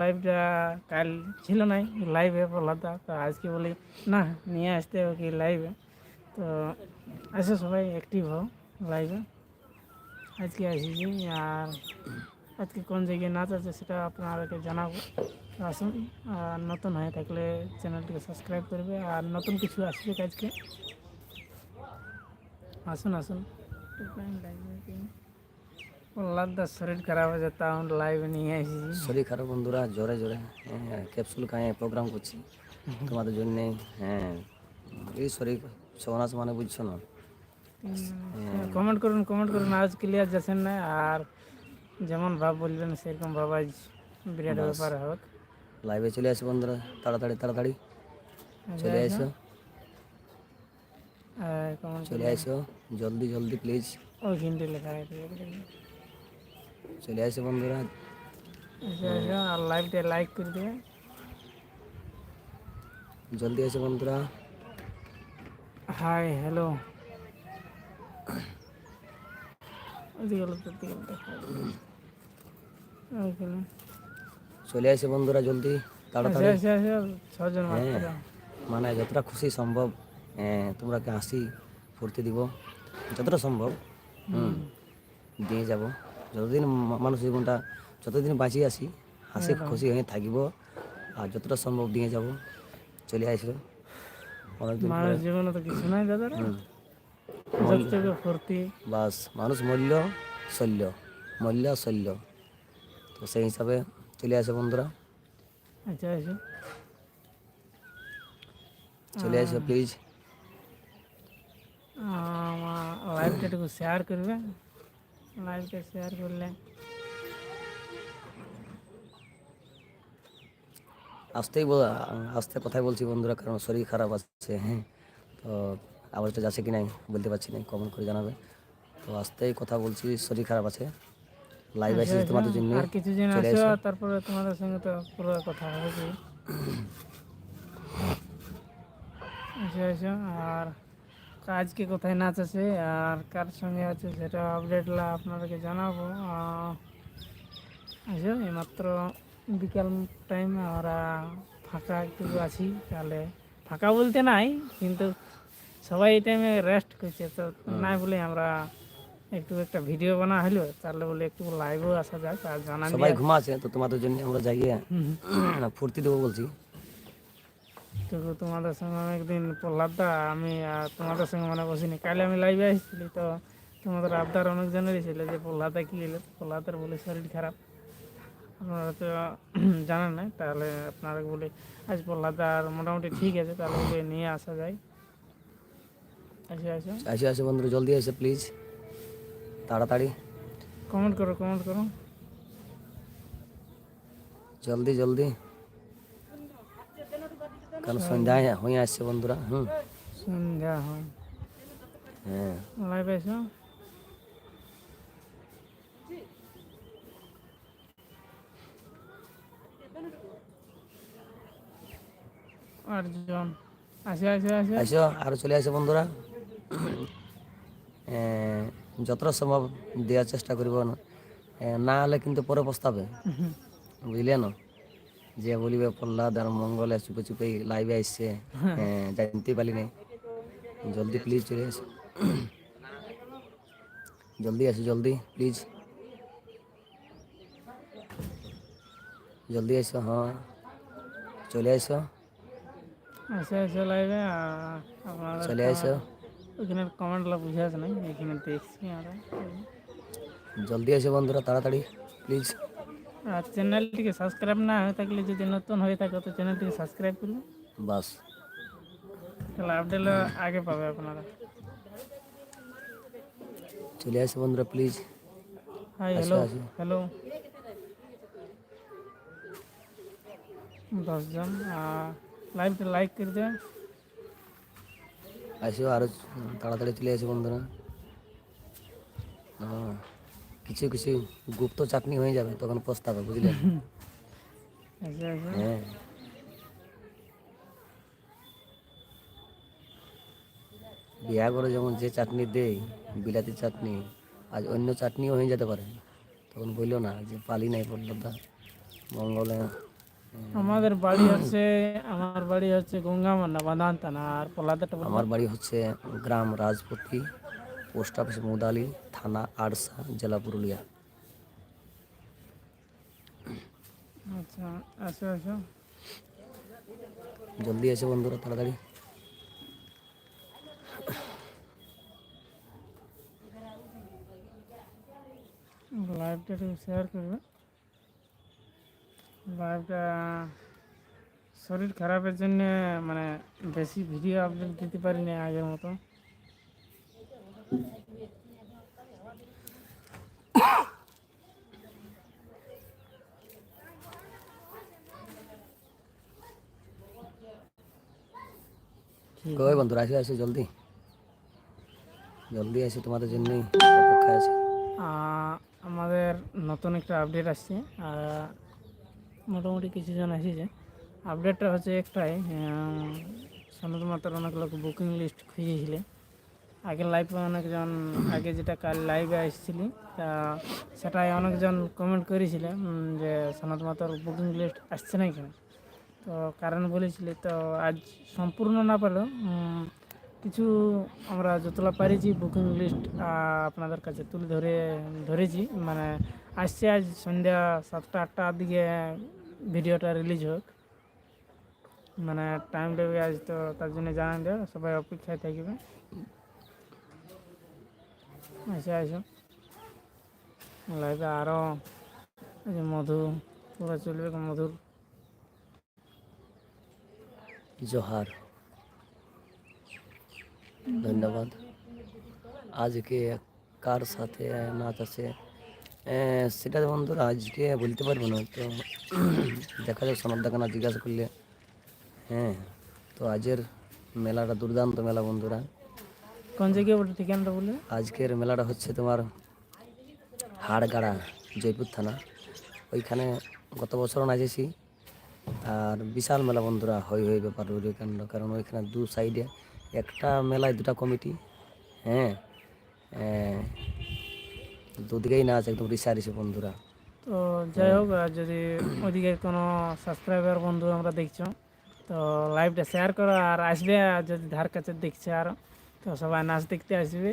লাইভটা কাল ছিল নাই লাইভে প্রহ্লাদা তো আজকে বলি, না, নিয়ে আসতে হবে কি লাইভে তো আসো সবাই অ্যাক্টিভ হও লাইভে আজকে আসিছি, আর আজকে কোন জায়গায় নাচ আছে সেটা আপনাদেরকে জানাব। তো আসুন, আর নতুন হয়ে থাকলে চ্যানেলটিকে সাবস্ক্রাইব করবে, আর নতুন কিছু আসবে আজকে? আসুন আসুন। প্রহ্লাদার শরীর খারাপ হয়ে তা লাইভে নিয়ে এসেছি শরীর খারাপ বন্ধুরা জোরে জোরে। হ্যাঁ ক্যাপসুল খায় প্রোগ্রাম করছি। তোমাদের জন্যে হ্যাঁ এই শরীর ছমাস মানে বুঝছ না? কমেন্ট করুন কমেন্ট করুন আজ ক্লিয়ার যাচ্ছেন না আর যেমন ভাব বলবেন সেরকম ভাব আজ বিরাট ব্যাপার হোক। লাইভে চলে আসো বন্ধুরা তাড়াতাড়ি তাড়াতাড়ি। চলে আসো। কমেন্ট চলে আসো। জলদি জলদি প্লিজ ওই হিন্দি লেখা চলে আসো বন্ধুরা আচ্ছা আচ্ছা আর লাইভটা লাইক করে দেবে জলদি আসো বন্ধুরা হাই হ্যালো ওদিকে গেলো তো ওদিকে গেলো দেখা ওইখানে চলে আসো বন্ধুরা জলদি আচ্ছা তাড়াতাড়ি আচ্ছা আচ্ছা ছজন হ্যাঁ মাত্র মানে যতটা খুশি সম্ভব হ্যাঁ, তোমরাকে হাসি ফুর্তি দিব যতটা সম্ভব হুম দিয়ে যাব যতদিন মানুষ জীবনটা যতদিন বাঁচিয়ে আসি হাসি খুশি হয়ে থাকিব আর যতটা সম্ভব দিয়ে যাব চলে আসবে। মানুষ জীবনে তো কিছু নাই দাদা। বাস মানুষ মূল্য শল্য। মূল্য শল্য। তো সেই হিসাবে চলে আসে বন্ধুরা। আচ্ছা চলে আসো প্লিজ লাইভটা একটু শেয়ার করবে। লাইভটা শেয়ার করলে আসতেই বল- আসতে কথাই বলছি বন্ধুরা কারণ শরীর খারাপ আছে হ্যাঁ। তো আওয়াজটা যাচ্ছে কি নাই বলতে পারছি না কমেন্ট করে জানাবে। তো আসতেই কথা বলছি শরীর খারাপ আছে। লাইভ আছে তোমাদের জন্য আর কিছুদিন আসো। তারপরে তোমাদের সঙ্গে তো পুরো কথা হবে কি? আচ্ছা আচ্ছা আর আজকে কোথায় নাচ আছে আর কার সঙ্গে আছে সেটা আপডেটলা আপনাদেরকে জানাব। আচ্ছা এইমাত্র বিকাল টাইম আমরা ফাঁকা একটু আছি তাহলে ফাঁকা বলতে নাই কিন্তু সবাই এই টাইমে রেস্ট করছে তো নাই বলে আমরা একটু একটা ভিডিও বানা হলো তাহলে বলে একটু লাইভও আসা যাক আর জানা সবাই ঘুমাচ্ছে তো তোমাদের জন্য আমরা জাগিয়ে ফুর্তি দেবো বলছি। তো তোমাদের সঙ্গে আমি একদিন প্রহ্লাদা আমি আর তোমাদের সঙ্গে মানে বসিনি কালে আমি লাইভে আসছিলি তো তোমাদের আবদার অনেক অনেকজনেরই ছিল যে প্রহ্লাদা কী হলো? প্রহ্লাদের বলে শরীর খারাপ। আপনারা তো জানেন না তাহলে আপনারা বলে আজ প্রহ্লাদার মোটামুটি ঠিক আছে তাহলে ওকে নিয়ে আসা যায়। আচ্ছা আচ্ছা আসে আসে বন্ধুরা জলদি আসে প্লিজ তাড়াতাড়ি। কমেন্ট করো কমেন্ট করো। জলদি জলদি। কারণ সন্ধ্যায় হয়ে আসছে বন্ধুরা হুম। সন্ধ্যা হয়। হ্যাঁ। লাইভে এসো আটজন। আসে আসে আসে। আসো আরও চলে আসে বন্ধুরা। এ, যতটা সম্ভব দেওয়ার চেষ্টা করিব। না না হলে কিন্তু পরে পস্তাবে। বুঝলে না? যে বলিবে প্রহ্লাদ আর মঙ্গলে চুপে চুপে লাইভে আসছে। এ, জানতে পারি নাই। জলদি প্লিজ চলে আসো। জলদি আসো জলদি প্লিজ জলদি আসো হ্যাঁ। চলে আসো। আসে আসে লাইভে আপনারা চলে আসো। ওইখানে কমেন্টগুলো বুঝে আছে নাই। এখানে দেখছি আমরা জলদি আসো বন্ধুরা তাড়াতাড়ি প্লিজ আর চ্যানেলটিকে সাবস্ক্রাইব না হয়ে থাকলে যদি নতুন হয়ে থাকে তো চ্যানেলটিকে সাবস্ক্রাইব করুন। বাস। তাহলে আপডেট আগে পাবে আপনারা। চলে আসো বন্ধুরা প্লিজ হাই হ্যালো। হ্যালো দশজন লাইভটা লাইক করে দেবেন আসো আরও তাড়াতাড়ি চলে আসো বন্ধুরা। হ্যাঁ। কিছু কিছু গুপ্ত চাটনি হয়ে যাবে তখন পস্তাবে বুঝলেন হ্যাঁ। বিয়া করে যেমন যে চাটনি দেই বিলাতি চাটনি আজ অন্য চাটনিও হয়ে যেতে পারে। তখন বলল না যে পালি নাই পড়ল মঙ্গলে আমাদের বাড়ি হচ্ছে আমার বাড়ি হচ্ছে গঙ্গামান্না বাঁধান থানা আর পলাদাটা আমার বাড়ি হচ্ছে গ্রাম রাজপতি। পোস্ট অফিস মুদালি থানা আড়সা জেলা পুরুলিয়া আচ্ছা আসো আসো জলদি এসে বন্ধুরা তাড়াতাড়ি লাইভটা একটু শেয়ার করবে লাইভটা শরীর খারাপের জন্য মানে বেশি ভিডিও আপলোড দিতে পারিনি আগের মতো কই বন্ধুরা আসে আসে জলদি। জলদি আসে তোমাদের জন্যই আমাদের নতুন একটা আপডেট আসছে। মোটামুটি কিছুজন এসেছে আপডেটটা হচ্ছে একটাই সনদ মাতার অনেক লোক বুকিং লিস্ট খুঁজেছিলে আগে লাইভে অনেকজন আগে যেটা কাল লাইভে এসেছিলি তা সেটাই অনেকজন কমেন্ট করেছিল যে সনদ মাতার বুকিং লিস্ট আসছে না? কেন তো কারণ বলেছিলি তো আজ সম্পূর্ণ না উম, কিছু আমরা যতটা পারিছি বুকিং লিস্ট আপনাদের কাছে তুলে ধরে ধরেছি। মানে আসছে আজ সন্ধ্যা সাতটা আটটার দিকে ভিডিওটা রিলিজ হোক। মানে টাইম দেবে আজ তো তার জন্য জানান দেবে সবাই অপেক্ষায় থাকবে আচ্ছা আচ্ছা লাইভে আরও এই যে মধু পুরো চলবে মধুর জোহার ধন্যবাদ আজকে কার সাথে নাচ আছে এ, সেটা বন্ধুরা আজকে বলতে পারব না তো দেখা যাক সোনার দোকানা জিজ্ঞাসা করলে হ্যাঁ তো আজের মেলাটা দুর্দান্ত মেলা বন্ধুরা কোন জায়গায় ওটা ঠিকানাটা বলে আজকের মেলাটা হচ্ছে তোমার হাড়গাড়া জয়পুর থানা। ওইখানে গত বছর নাচেছি। আর বিশাল মেলা বন্ধুরা হই হই ব্যাপার কাণ্ড কারণ ওইখানে দু সাইডে একটা মেলায় দুটা কমিটি হ্যাঁ? দুদিকেই নাচ একদম রিসা রিসে বন্ধুরা। তো যাই হোক আর যদি ওদিকে কোনো সাবস্ক্রাইবার বন্ধু আমরা দেখছ তো লাইভটা শেয়ার করো আর আসবে যদি ধার কাছে দেখছে আর। তো সবাই নাচ দেখতে আসবে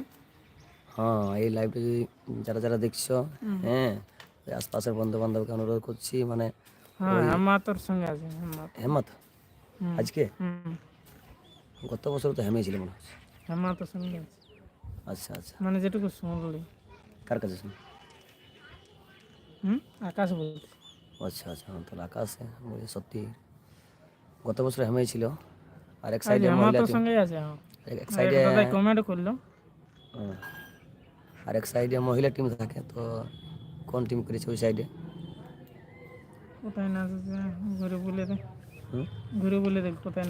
হ্যাঁ এই লাইভটা যদি যারা যারা দেখছ হ্যাঁ ওই আশপাশের বন্ধু বান্ধবকে অনুরোধ করছি মানে হ্যাঁ আমার তোর সঙ্গে আছে হেমাত হেমত হুম। আজকে হুম গত বছর তো হেমেই ছিল মনে হচ্ছে হেমাতর সঙ্গে আছে আচ্ছা আচ্ছা মানে যেটুকু শুনলি কার কাছে শুনি হুম আকাশ বলছি আচ্ছা আচ্ছা হ্যাঁ, তাহলে আকাশে বলি সত্যি গত বছর হেমেই ছিল আর এক আজ সাইডে মহিলা হেমাতর টিম সঙ্গে আছে হ্যাঁ এক সাইডে কমেন্ট করল। আর এক সাইডে মহিলা টিম থাকে তো কোন টিম করেছে ওই সাইডে কোথায় আছে ঘুরে বলে দে। ঘুরে বলে দে কোথায়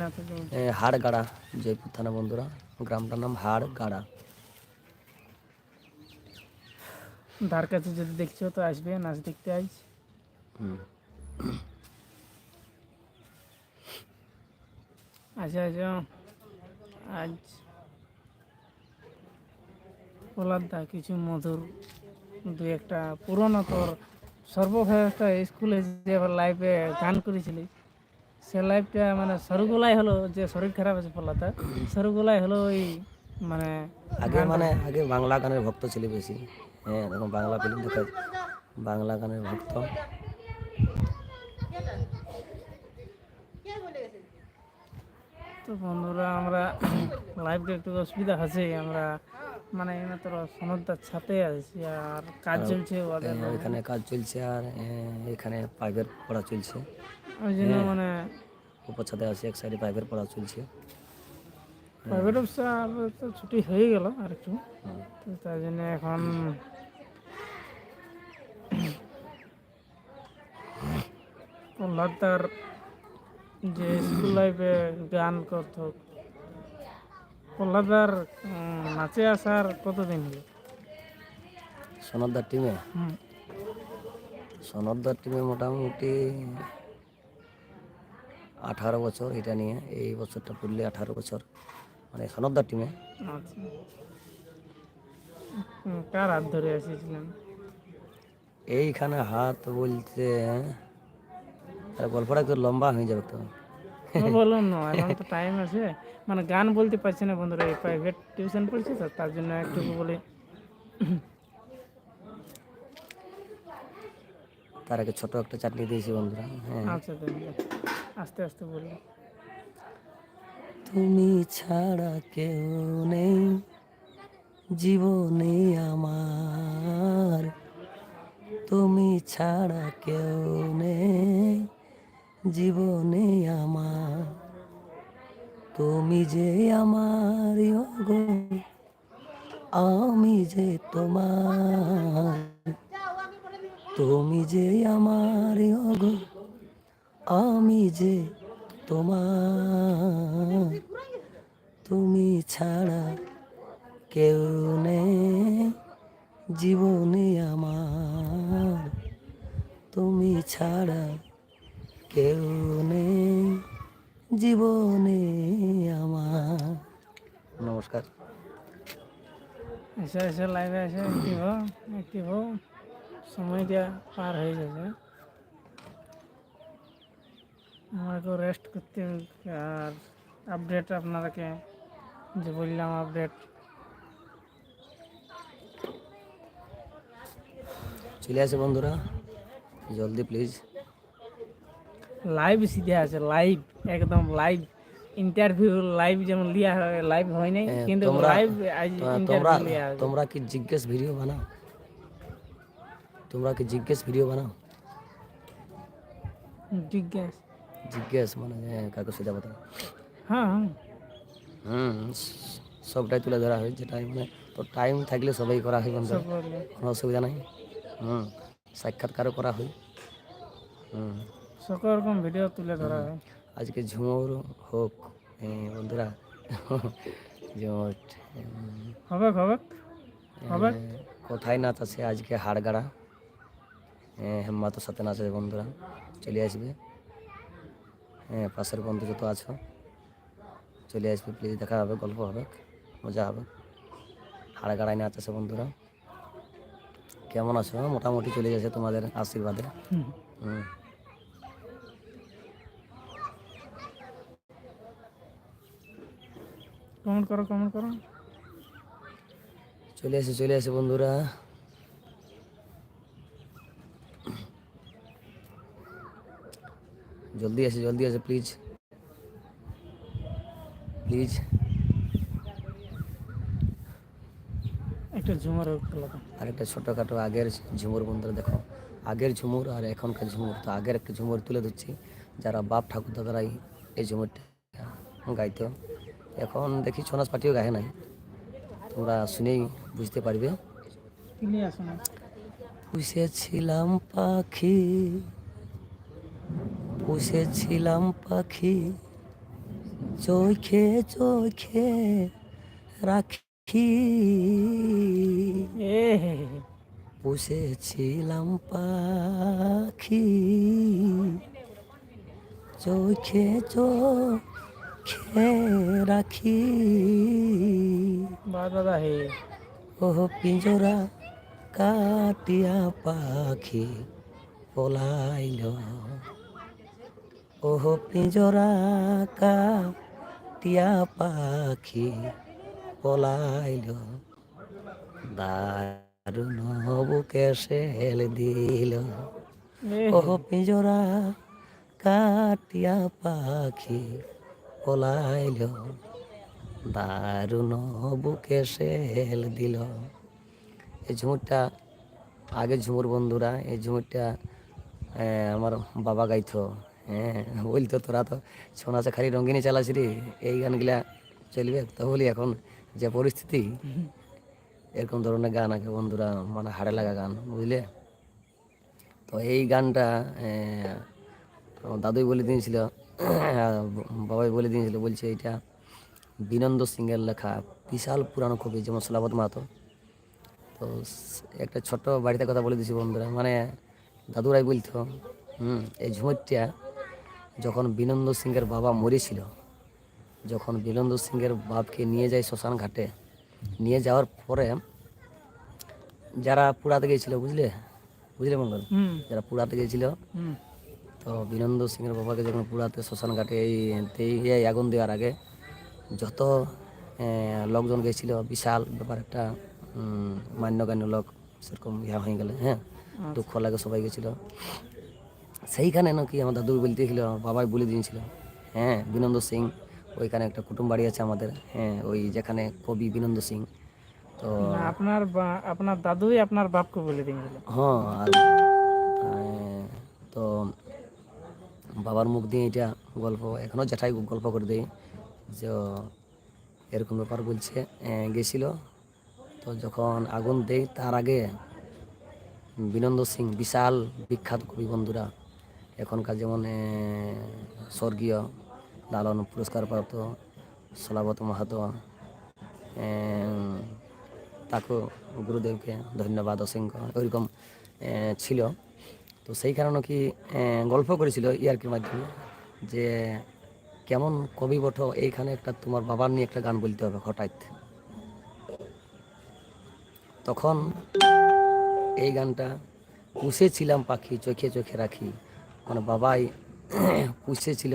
এ, হাড়গাড়া জয়পুর থানা বন্ধুরা। গ্রামটার নাম হাড়গাড়া। ধার কাছে যদি দেখছ তো আসবে নাচ দেখতে হুম। আচ্ছা আচ্ছা আজ দা কিছু মধুর দু একটা পুরনো তোর সর্বশ্রেষ্ঠ স্কুলে যে লাইফে গান করেছিলি সে লাইফটা মানে সরুগুলাই হলো যে শরীর খারাপ আছে পলাদা সরুগুলাই হলো ওই মানে আগে মানে আগে বাংলা গানের ভক্ত ছিল বেশি। হ্যাঁ দেখুন বাংলা ফিল্ম দেখা বাংলা গানের ভক্ত। তো বন্ধুরা আমরা লাইফটা একটু অসুবিধা আছে আমরা মানে এইমাত্র সমুদ্রের ছাতে আছি আর কাজ চলছে ওদের এ, কাজ চলছে আর এখানে পাইপের পড়া চলছে। ওই জন্য মানে উপর ছাদে আছে এক সাইডে পাইপের পড়া চলছে। প্রাইভেট অফিসার তো ছুটি হয়ে গেল আর একটু তো তাই জন্য এখন তার যে স্কুল লাইফে গান করত। প্রহ্লাদার নাচে আসার কতদিন হলো? সনদার টিমে? সনদার টিমে মোটামুটি আঠারো বছর এটা নিয়ে এই বছরটা পড়লে আঠারো বছর। মানে সনদার টিমে। আচ্ছা। কার হাত ধরে এসেছিলেন এইখানে হাত বলতে আর গল্পটা একটু লম্বা হয়ে যাবে তো বলুন না এখন তো টাইম আছে। মানে গান বলতে পারছি না বন্ধুরা এই প্রাইভেট টিউশন পড়ছি তো তার জন্য একটু বলি। তার আগে ছোট একটা চাটনি দিয়েছি বন্ধুরা হ্যাঁ। আচ্ছা। আস্তে আস্তে বলি তুমি ছাড়া কেউ নেই জীবনে আমার। তুমি ছাড়া কেউ নেই জীবনে আমার, তুমি যে আমার গো আমি যে তোমার, তুমি যে আমার গো আমি যে তোমার। তুমি ছাড়া কেউ নেই জীবনে আমার, তুমি ছাড়া কেউ নেই জীবনে আমার নমস্কার এসে এসে লাইভে এসে অ্যাক্টিভ হও অ্যাক্টিভ হও সময়টা পার হয়ে যাবে আমাকে রেস্ট করতে হবে আর আপডেট আপনারাকে যে বললাম আপডেট চলে আসে বন্ধুরা জলদি প্লিজ লাইভ সিধে আছে লাইভ একদম লাইভ ইন্টারভিউ লাইভ যেমন লিয়া হয় লাইভ হয় নাই হ্যাঁ, কিন্তু লাইভ আজ তোমরা তোমরা কি জিজ্ঞেস ভিডিও বানাও? তোমরা কি জিজ্ঞেস ভিডিও বানাও? জিজ্ঞেস। জিজ্ঞেস মানে হ্যাঁ, কাকে সোজা কথা হ্যাঁ হ্যাঁ। হুম সবটাই তুলে ধরা হয় যেটা মানে তো টাইম থাকলে সবাই করা হয় বন্ধু। কোনো অসুবিধা নাই। হুম সাক্ষাৎকারও করা হয়। হুম। সকল রকম ভিডিও তুলে ধরা হয়। আজকে ঝুমুর হোক বন্ধুরা ঝুমুর হুম, হবে হবে হবে। কোথায় নাচ আছে আজকে হাড়গাড়া। হ্যাঁ হেম্মাতের সাথে নাচে বন্ধুরা চলে আসবে। হ্যাঁ পাশের বন্ধু যত আছো চলে আসবে প্লিজ দেখা হবে গল্প হবে মজা হবে। হাড়গাড়ায় নাচ আছে বন্ধুরা। কেমন আছো? মোটামুটি চলে যাচ্ছে তোমাদের আশীর্বাদে। হুম। হুম কমেন্ট করো কমেন্ট করো। চলে আসে চলে আসে বন্ধুরা। জলদি আসে জলদি আসে প্লিজ প্লিজ একটা ঝুমুর লাগা আর একটা ছোটোখাটো আগের ঝুমুর বন্ধুরা দেখো। আগের ঝুমুর আর এখনকার ঝুমুর। তো আগের একটা ঝুমুর তুলে ধরছি যারা বাপ ঠাকুর দাদারাই এই ঝুমুরটা গাইতো। এখন দেখি ছনাস পাটিও গায়ে নাই। তোমরা শুনেই বুঝতে পারবে। পুষেছিলাম পাখি পুষেছিলাম পাখি চোখে চোখে রাখি। পুষেছিলাম পাখি চোখে চোখে রাখি। দাদা হে। ও পিঞ্জরা কাটিয়া পাখি পলাইল। ও পিঞ্জরা কাটিয়া পাখি পলাইল। দারুণ বুকে সেল দিল। এ ও পিঞ্জরা কাটিয়া পাখি পলাইল। দারুণ বুকে সেল দিল। এই ঝুমুরটা, আগে ঝুমুর বন্ধুরা, এই ঝুমুরটা আমার বাবা গাইত। হ্যাঁ বলতো, তোরা তো সোনাচা খালি রঙ্গিনী চালাছি রে, এই গানগুলা চলবে? তো বলি, এখন যে পরিস্থিতি, এরকম ধরনের গান আগে বন্ধুরা মানে হাড়ে লাগা গান, বুঝলে? তো এই গানটা দাদুই বলে দিয়েছিল বাবাই বলে দিয়েছিল বলছে এটা বিনন্দ সিংয়ের লেখা বিশাল পুরানো কবি যেমন সোলাবত মাহাতো। তো একটা ছোট্ট বাড়িতে কথা বলে দিয়েছি বন্ধুরা মানে দাদুরাই বলতো হুম এই ঝুমুরটা যখন বিনন্দ সিংয়ের বাবা মরেছিল যখন বিনন্দ সিংয়ের বাপকে নিয়ে যায় শ্মশান ঘাটে নিয়ে যাওয়ার পরে যারা পুরাতে গিয়েছিল বুঝলে? বুঝলে মঙ্গল? যারা পুরাতে গিয়েছিল হুম। তো বীরেন্দ্র সিংয়ের বাবাকে যখন পুরাতে শ্মশান ঘাটে এই আগুন দেওয়ার আগে যত লোকজন গেছিল বিশাল ব্যাপার একটা উম, মান্যগণ্য লোক সেরকম ইয়া হয়ে গেলে হ্যাঁ? দুঃখ লাগে সবাই গেছিল। সেইখানে নাকি আমার দাদু বলতেছিল আমার বাবাই বলে দিয়েছিল হ্যাঁ বিনন্দ সিং ওইখানে একটা কুটুম বাড়ি আছে আমাদের হ্যাঁ ওই যেখানে কবি বিনন্দ সিং। তো আপনার বা- আপনার দাদুই আপনার বাপকে বলে দিয়েছিল। হ্যাঁ তো বাবার মুখ দিয়ে এটা গল্প এখনও জেঠাই গল্প করে দেয়, যে এরকম ব্যাপার বলছে গেছিল। তো যখন আগুন দেয়, তার আগে বিনন্দ সিং, বিশাল বিখ্যাত কবি বন্ধুরা, এখনকার যেমন স্বর্গীয় লালন পুরস্কার প্রাপ্ত সলাবত মাহাতো তাকে গুরুদেবকে ধন্যবাদ অসংখ্য ওইরকম ছিল। তো সেই কারণে কি গল্প করেছিল ইয়ার্কির মাধ্যমে যে কেমন কবি বঠো এইখানে একটা তোমার বাবার নিয়ে একটা গান বলতে হবে হঠাৎ। তখন এই গানটা পুষেছিলাম পাখি চোখে চোখে রাখি। মানে বাবাই পুষেছিল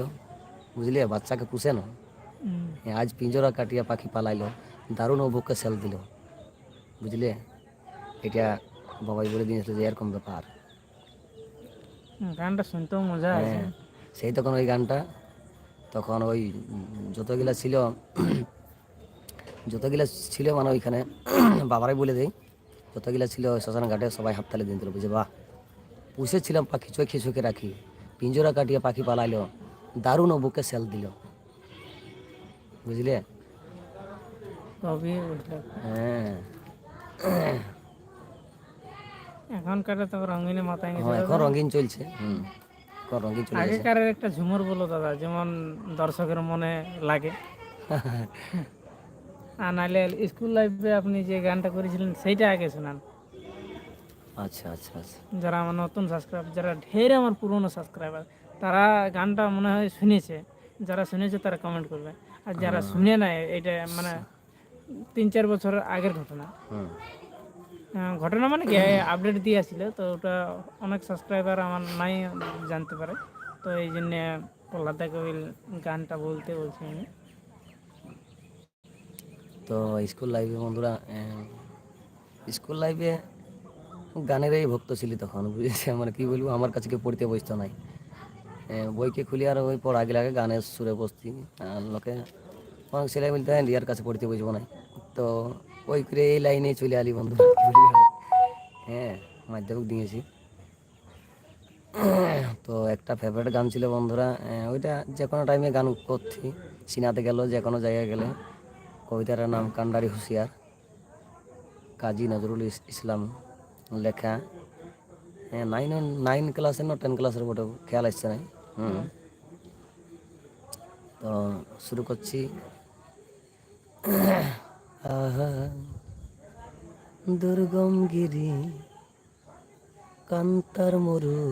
বুঝলে? বাচ্চাকে পুষে না। আজ পিঞ্জরা কাটিয়া পাখি পালাইলো দারুণ ও বুকে সেল দিল বুঝলে? এটা বাবাই বলে দিয়েছিল যে এরকম ব্যাপার। গানটা শুনতেও মজা আছে হ্যাঁ সেই তখন ওই গানটা তখন ওই যতগুলা ছিল যতগুলা ছিল মানে ওইখানে বাবারাই বলে দেয় যতগুলা ছিল শ্মশান ঘাটে সবাই হাততালি দিন দিল বুঝে বাহ পুষেছিলাম পাখি চোখে চোখে রাখি পিঞ্জরা কাটিয়ে পাখি পালাইলো দারুণ ও বুকে সেল দিল। বুঝলে? হ্যাঁ। এখনকার তো রঙিনে মাথায় গেছে হ্যাঁ, এখন রঙিন চলছে। হুম এখন রঙিন চলে গেছে। আগেকার একটা ঝুমুর বলো দাদা যেমন দর্শকের মনে লাগে। আর নাহলে স্কুল লাইফে আপনি যে গানটা করেছিলেন সেইটা আগে শোনান। আচ্ছা আচ্ছা আচ্ছা। যারা আমার নতুন সাবস্ক্রাইব যারা ঢের আমার পুরনো সাবস্ক্রাইবার তারা গানটা মনে হয় শুনেছে। যারা শুনেছে তারা কমেন্ট করবে। আর যারা শুনে নাই এটা মানে তিন চার বছর আগের ঘটনা। ঘটনা মানে কি আপডেট দিয়ে তো ওটা অনেক সাবস্ক্রাইবার আমার নাই জানতে পারে। তো এই জন্য প্রহ্লাদা কবির গানটা বলতে বলছি আমি। তো স্কুল লাইফে বন্ধুরা স্কুল লাইফে গানেরই ভক্ত ছিলি তখন, বুঝেছি? মানে কি বলব, আমার কাছে কেউ পড়তে বসতো নাই। বইকে খুলি আর ওই পর আগে লাগে, গানের সুরে বসতি। আর লোকে অনেক ছেলে বলতে রিয়ার কাছে পড়তে বসবো না তো ওই করে এই লাইনে চলে আলি বন্ধু? হ্যাঁ মাধ্যমিক দিয়েছি। তো একটা ফেভারিট গান ছিল বন্ধুরা ওইটা যে কোনো টাইমে গান করছি। সিনাতে গেল, যে কোনো জায়গায় গেলে। কবিতাটার নাম কান্ডারি হুঁশিয়ার। কাজী নজরুল ইস- ইসলাম লেখা। হ্যাঁ নাইন নাইন ক্লাসের না টেন ক্লাসের বটে, খেয়াল আসছে না হুম। তো শুরু করছি। আহা, দুর্গম গিরি কান্তার মরু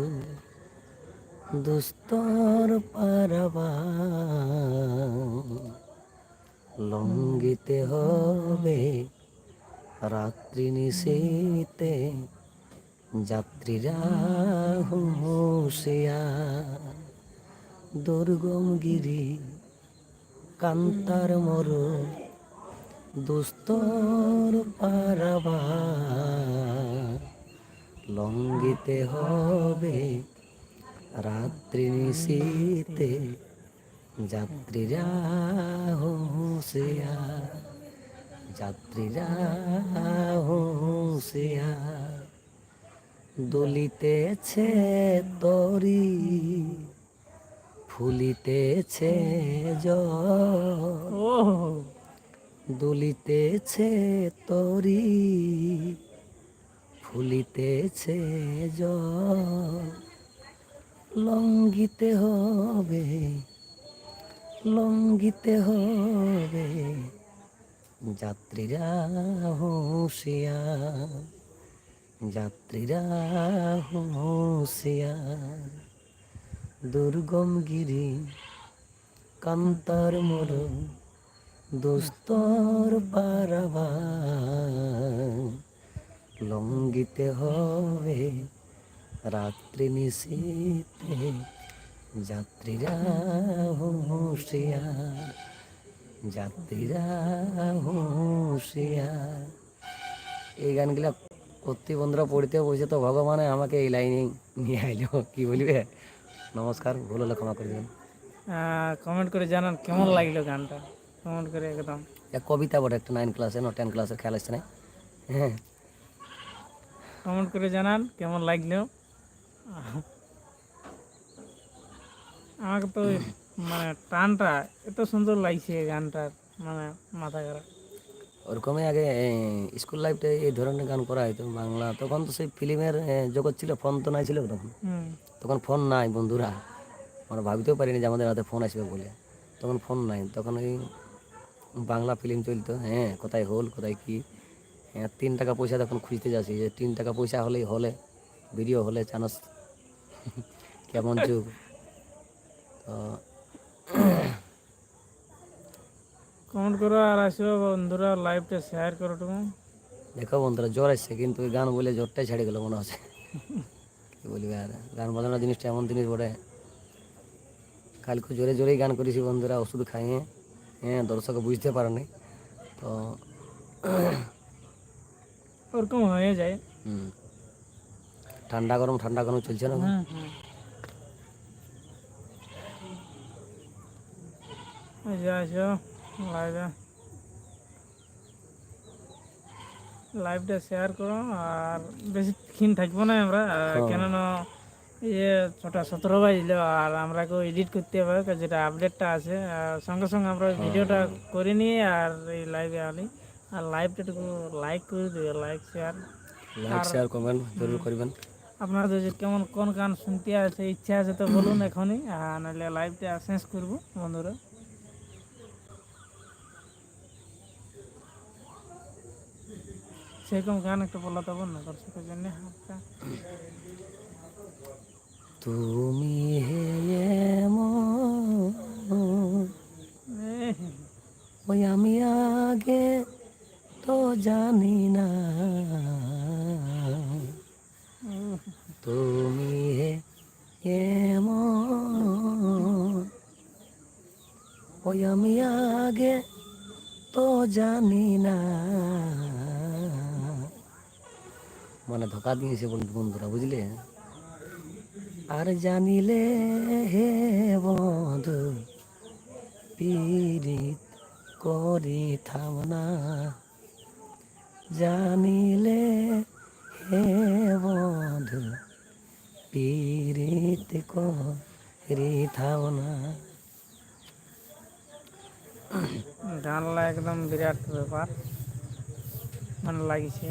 দুস্তর পারাবা লঙ্গিতে হবে রাত্রি নিশীতে যাত্রীরা হুঁশিয়া দুর্গম গিরি কান্তার মর দুস্তর পারাবা লঙ্গিতে হবে রাত্রি নিশীতে যাত্রীরা হুঁশিয়া যাত্রীরা হুঁশিয়া দলিতেছে তরি ফুলিতেছে ও দুলিতেছে তরি, ফুলিতেছে জল। লঙ্গিতে হবে লঙ্গিতে হবে যাত্রীরা হুঁশিয়া যাত্রীরা হুঁশিয়া দুর্গম গিরি, কান্তার মোর দুস্তর পারাবা লঙ্গিতে হবে রাত্রি নিশীতে যাত্রীরা হুঁশিয়ার যাত্রীরা হুঁশিয়ার। এই গানগুলা করতে বন্ধুরা পড়তে বসে তো ভগবানে আমাকে এই লাইনে নিয়ে আইলো, কি বলবে? নমস্কার, ভুল হলে ক্ষমা করে দেবেন। কমেন্ট করে জানান কেমন লাগল গানটা? করে একদম। এক কবিতা বটে একটা নাইন ক্লাসে না টেন ক্লাসের খেয়াল আসছে না। হ্যাঁ কমেন্ট করে জানান কেমন লাগল? আমাকে তো মানে টানটা এত সুন্দর লাগছে গানটার মানে মাথা খারাপ। ওরকমই আগে স্কুল লাইফটা এই ধরনের গান করা হতো বাংলা তখন তো সেই ফিল্মের জগৎ ছিল ফোন তো নাই ছিল তখন। তখন ফোন নাই বন্ধুরা। আমরা ভাবতেও পারিনি যে আমাদের হাতে ফোন আসবে বলে। তখন ফোন নাই তখন ওই বাংলা ফিল্ম চলতো হ্যাঁ কোথায় হল কোথায় কি? হ্যাঁ তিন টাকা পয়সা তখন খুঁজতে যাচ্ছি যে তিন টাকা পয়সা হলেই হলে ভিডিও হলে চানস কেমন যুগ? তো কমেন্ট করো আর আসো বন্ধুরা লাইভটা শেয়ার করো তুমি। দেখো বন্ধুরা জ্বর আসছে কিন্তু গান বলে জ্বরটাই ছেড়ে গেল মনে হচ্ছে। কি বলবি আর গান বাজানো জিনিসটা এমন জিনিস বটে। কালকে জোরে জোরেই গান করেছি বন্ধুরা ওষুধ খাইয়ে। হ্যাঁ দর্শক বুঝতে পারেনি। তো ওরকম হয়ে যায়। হুম, ঠান্ডা গরম ঠান্ডা গরম চলছে না হুম হুম আসো আসো লাইভটা শেয়ার করো আর বেশি ক্ষীণ থাকব না আমরা কেননা ইয়ে ছটা সতেরো বাজলো আর আমরা কেউ এডিট করতে হবে যেটা আপডেটটা আছে। সঙ্গে সঙ্গে আমরা ভিডিওটা করে নিয়ে আর এই লাইভে আনি। আর লাইভটা একটু লাইক করে দেবে like share like share comment জরুর করবেন। আপনাদের যে কেমন কোন গান শুনতে আছে ইচ্ছা আছে তো বলুন এখনই। আর নাহলে লাইভটা শেষ করব বন্ধুরা। সেরকম গান একটা বলা তো না দর্শকের জন্য। তুমি হে ওই আমি আগে তো জানি না। তুমি হে এমন। ওই আমি আগে তো জানি না। মানে ধোকা দিয়েছে বন্ধু বন্ধুরা বুঝলে? আর জানিলে হে বন্ধু পীড়িত করি থাম না। জানিলে হে বন্ধু পীড়িত করি থাম না। গানলা একদম বিরাট ব্যাপার। মানে লাগিছে।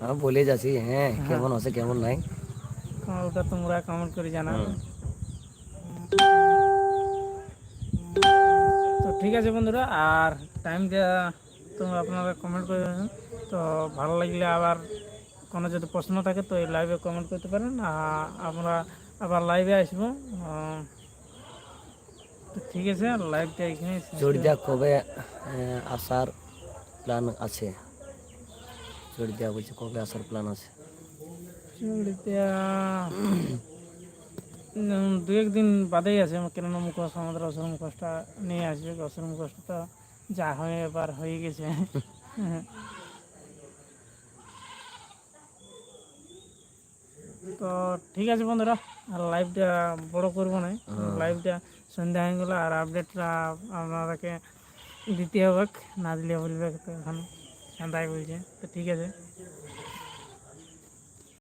আমি বলে যাচ্ছি হ্যাঁ। কেমন আছে কেমন নাই? ওটা তোমরা কমেন্ট করে জানাবে। তো ঠিক আছে বন্ধুরা আর টাইম দেওয়া তোমরা আপনারা কমেন্ট করে তো ভালো লাগলে আবার কোনো যদি প্রশ্ন থাকে তো এই লাইভে কমেন্ট করতে পারেন। আর আমরা আবার লাইভে আসব। তো ঠিক আছে লাইভটা এখানে করি। কবে আসার প্ল্যান আছে? চড়িদা বলছে কবে আসার প্ল্যান আছে? চুড়িটা দু একদিন বাদেই আছে কেননা মুখোশ আমাদের অসুর মুখোশটা নিয়ে আসবে অসুর মুখোশটা যা হয়ে এবার হয়ে গেছে। তো ঠিক আছে বন্ধুরা আর লাইভটা বড় করব না। লাইভটা সন্ধ্যা হয়ে গেলো আর আপডেটটা আপনাদেরকে দিতে হবে না দিলে বলবে এখন সন্ধ্যায় বলছে। তো ঠিক আছে।